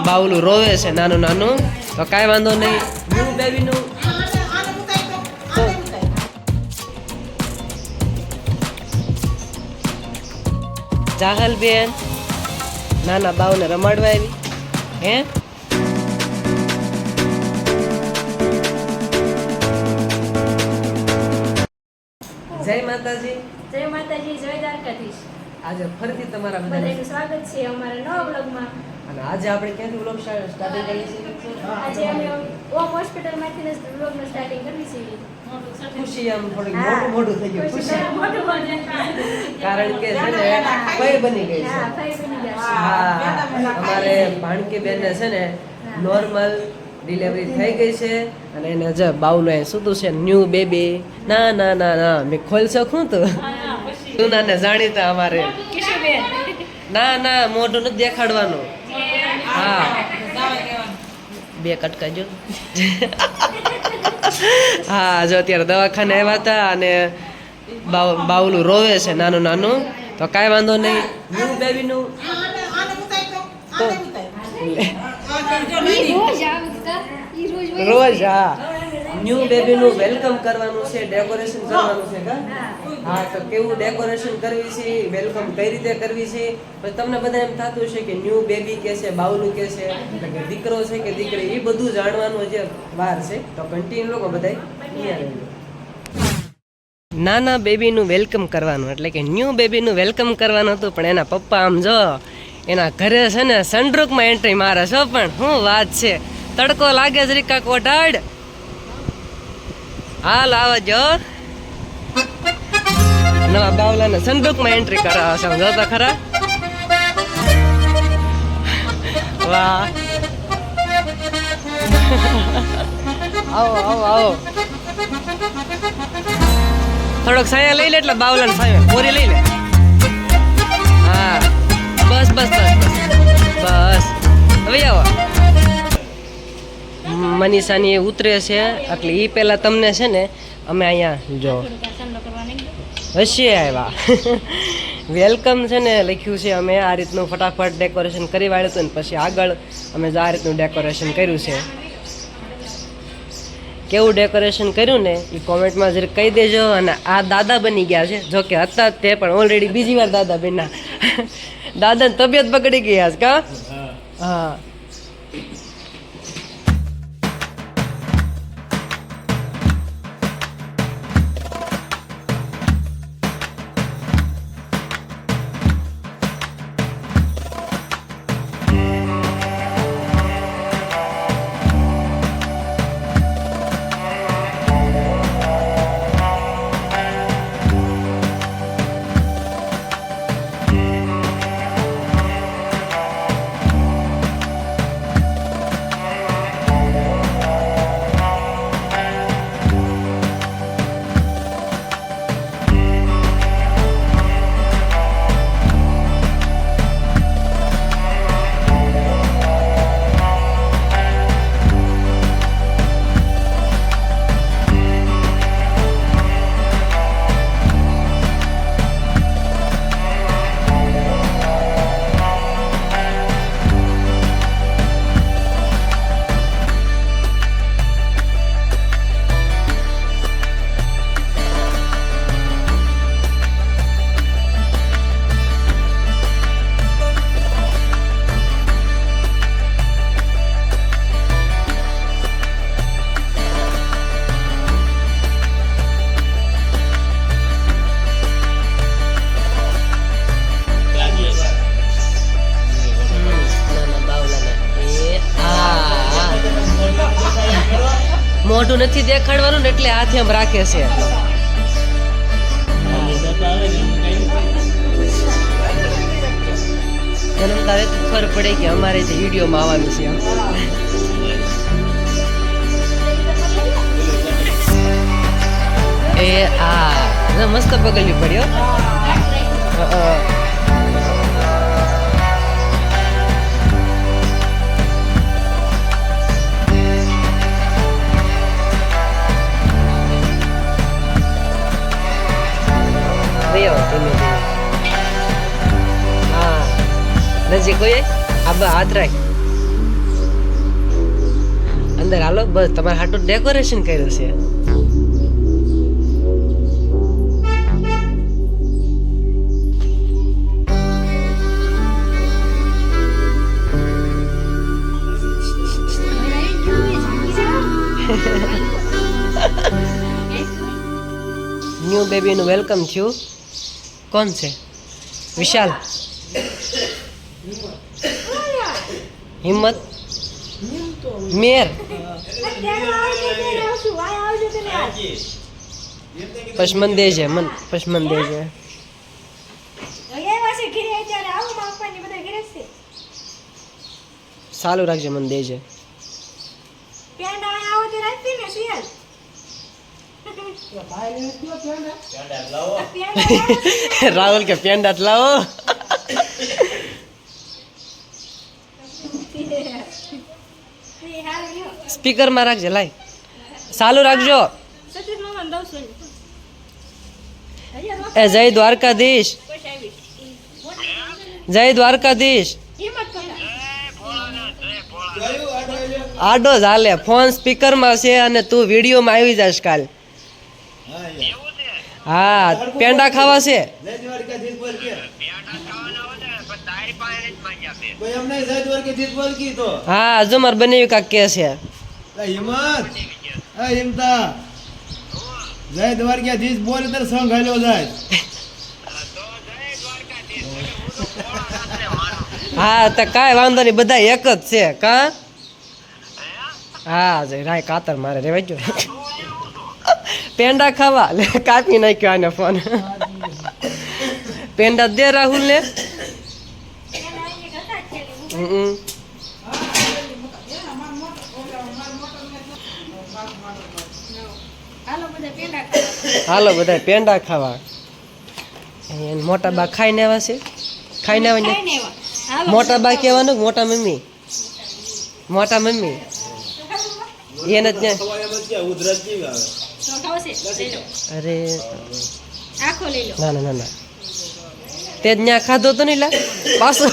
બાવલું રોવે છે નાનું નાનું તો કાંઈ વાંધો નહીં ન્યૂ બેબીનું જાહલ બેન નાના બાવને રમાડવા આવી હે જય માતાજી જય માતાજી જય દ્વારકાધીશ આજે ફરીથી તમારા બધા બધાનું સ્વાગત છે અમારા નવા બ્લોગમાં અને આજે આપણે ક્યાંથી વ્લોગ સ્ટાર્ટ કરીએ છીએ? આજે અમે ઓમ હોસ્પિટલમાંથી બ્લોગનું સ્ટાર્ટિંગ કરવી છે ખુશી આમ થોડીક મોટું મોટું થઈ ગયું. ખુશી ખુશી. મોટું કારણ કે છે ને કઈ બની ગઈ છે. હા ભાઈ બની અમારે ભાણકી બેન છે ને નોર્મલ ડિલિવરી થઈ ગઈ છે અને એને જે બાવલું શું તું છે ન્યૂ બેબી ના ના ના ના મેં ખોલ શકું તું? તું નાને જાણીતા અમારે. ના ના, મોઢું નથી દેખાડવાનું. હા. બે કટકાજો હા, જો અત્યારે દવાખાને આવ્યા હતા અને બાવ- બાવલું રોવે છે નાનું નાનું. તો કાંઈ વાંધો નહીં. ન્યૂ બેબીનું રોજ, હા. ન્યૂ બેબીનું વેલકમ કરવાનું છે, ડેકોરેશન કરવાનું છે, કા? હા, તો કેવું ડેકોરેશન કરવી છે વેલકમ કઈ રીતે કરવી છે? પછી તમને બધા એમ થતું છે કે ન્યૂ બેબી કે છે, બાવલું કે છે દીકરો છે કે દીકરી, એ બધું જાણવાનું જે વાર છે. તો કન્ટિન્યુ લોકો બધા નાના બેબીનું વેલકમ કરવાનું, એટલે કે ન્યૂ બેબીનું વેલકમ કરવાનું હતું, પણ એના પપ્પા આમ જો, એના ઘરે છે ને સનરૂફમાં એન્ટ્રી મારે છો પણ શું વાત છે? તડકો લાગે છે કાક કોટાડ હાલ આવજો નવા બાવલાને સનરૂફમાં એન્ટ્રી કરાવે છે સમજો તો ખરા? વાહ. આવો આવો આવો. થોડોક સાયા લઈ લે એટલે બાવલાને સાયો. પૂરી લઈ લે. હા. બસ બસ બસ બસ. બસ. હવે આવો. મનીષાની ઉતરે છે. એટલે એ પહેલાં તમને છે ને, અમે અહીંયા જો હશે આવ્યા વેલકમ છે ને લખ્યું છે અમે આ રીતનું ફટાફટ ડેકોરેશન કરી વાળ્યું હતું ને પછી આગળ અમે જ આ રીતનું ડેકોરેશન કર્યું છે. કેવું ડેકોરેશન કર્યું ને એ કોમેન્ટમાં જરા કહી દેજો અને આ દાદા બની ગયા છે. જો કે હતા તે પણ ઓલરેડી બીજી વાર દાદા બન્યા. દાદાની તબિયત બગડી ગઈ આજ કા? હા. નથી દેખાડવાનું ને એટલે હાથે આમ રાખે છે. જન્મ તારે તો ખબર પડે કે અમારે જે વિડીયોમાં આવવાનું છે. એ આ મસ્ત પગલ્યું પડ્યો નજીક કોઈ આ બ- હાથ રાખ. અંદર હાલો, બસ, તમારે હાટું ડેકોરેશન કર્યું છે. ન્યૂ બેબીનું વેલકમ થયું. કોણ છે? વિશાલ. હિંમત મેર પશમન દે છે મન પશમન દે છે સારું રાખજે મન દે છે રાહુલ કે પેંડા જ લાવો સ્પીકરમાં રાખજે લાય. સાલું રાખજો. એ જય દ્વારકાધીશ. જય દ્વારકાધીશ. આડો ચાલે ફોન સ્પીકરમાં છે અને તું વિડીયોમાં આવી જાશ કાલ. હા પેંડા ખાવા છે. હા જો મારે બને કાંક કે છે. હિંમત. એ હિમતા. જય દ્વારકાધીશ, બોલ તાર સંગ હાલ્યો જાય. હા, તો કાંઈ વાંધો નહીં બધા એક જ છે, કા? હા, જય રાય, કાતર મારે, રેવાઈ ગયો. પેંડા ખાવા, લે કાપી નાખ્યો આને ફોન. પેંડા દે રાહુલ ને હમ. હાલો બધા પેંડા ખાવા. મોટા બા ખાઈને આવ્યા છે. ખાઈને આવ્યા. મોટા બા કહેવાનું મોટા મમ્મી. મોટા મમ્મી. એને જ અરે. ના ના ના ના. તે જ ત્યાં ખાધો તો નહીં લા. પાછો.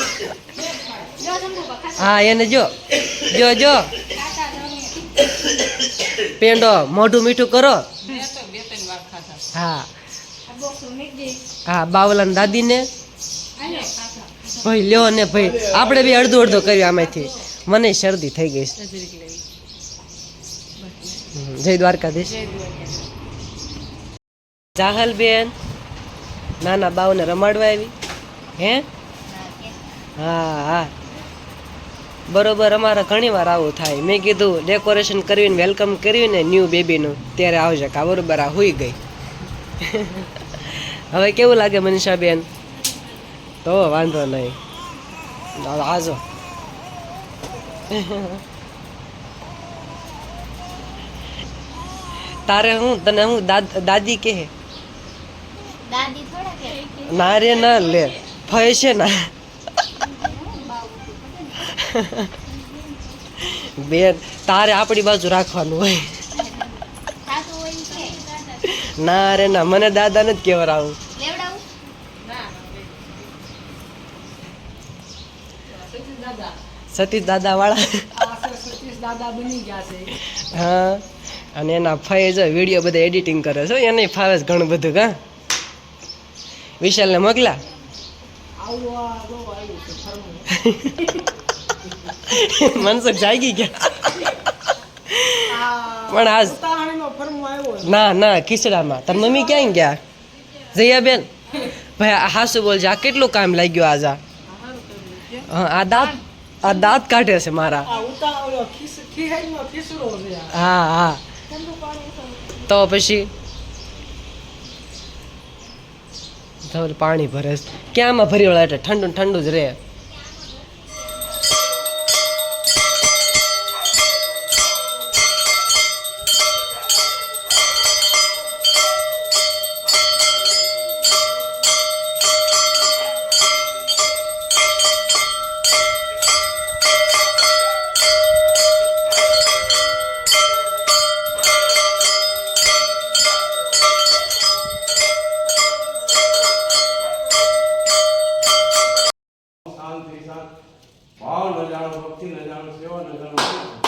હા એને જો. જો જો. પેંડો મોઢું મીઠું કરો. હા. હા, બાવલાન દાદીને. ભાઈ લ્યો ને ભાઈ. આપણે બી અડધો અડધો કર્યું આમાંથી. મને શરદી થઈ ગઈ જય દ્વારકાધીશ. જાહલ બેન નાના બાવને રમાડવા આવી. હે? હા હા. બરોબર અમારે ઘણી વાર આવું થાય. મેં કીધું ડેકોરેશન કરીને વેલકમ કર્યું ને ન્યૂ બેબીનું ત્યારે આવજે કા બરોબર આ હોઈ ગઈ. હવે કેવું લાગે મનીષાબેન? તો વાંધો નહીં. આજો. તારે હું તને હું દાદ- દાદી કે દાદી કે. ના રે ના લે. ફય છે ના. બેન તારે આપણી બાજુ રાખવાનું હોય. ના અરે ના મને દાદા નથી સતીશ દાદા વાળા સતીશ દાદા વાળા હા અને એના ફાઈ જો વીડિયો બધા એડિટિંગ કરે છે એને ફાવે છે ઘણું બધું કા? વિશાલને મોકલા. મનસુખ જાગી ગયા. પણ આજ ના ના ખીચડામાં. તાર મમ્મી ક્યાં ગયા? જયાબેન? ભાઈ આ હાસુ બોલજે આ કેટલું કામ લાગ્યું આજ? આ આ દાંત આ દાંત કાઢે છે મારા. હા હા. તો પછી? પાણી ભરે ક્યાંમાં ભરી વળે એટલે ઠંડુ ઠંડુ જ રહે. શાંતિ શાંત ભાવ નજારો ભક્તિ નજારો સેવા નજારો.